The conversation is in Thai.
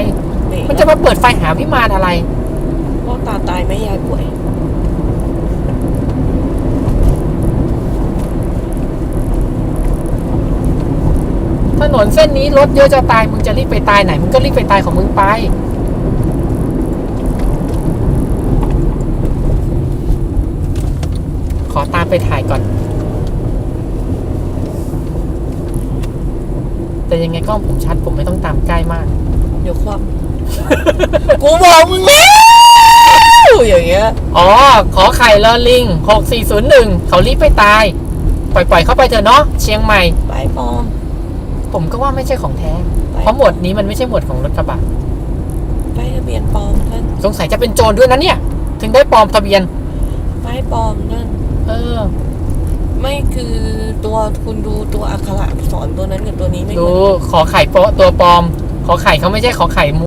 นี่มันจะมาเปิดไฟหาพิมานอะไรพ่อตาตายไหมยายป่วย ถนนเส้นนี้รถเยอะจะตาย มึงจะรีบไปตายไหน มึงก็รีบไปตายของมึงไปขอตามไปถ่ายก่อน แต่ยังไงกล้องผมชัดผมไม่ต้องตามใกล้มาก เดี๋ยวความกูบอกมึงแล้วอย่างเงี้ย อ๋อ ขอไข่ลอลิง6401เขารีบไปตาย ปล่อยปล่อยเข้าไปเถอะเนาะเชียงใหม่ ไปปลอม ผมก็ว่าไม่ใช่ของแท้ไปเพราะหมวดนี้มันไม่ใช่หมวดของรถกระบะไปทะเบียนปลอมนั่นสงสัยจะเป็นโจรด้วยนะเนี่ย ถึงได้ปลอมทะเบียนไปปลอมนั่นเออ ไม่คือตัวคุณดูตัวอักขระอักษรตัวนั้นกับตัวนี้ไม่เหดูมือนขอไข่โปะตัวปลอม ขอไข่เขาไม่ใช่ขอไข่มู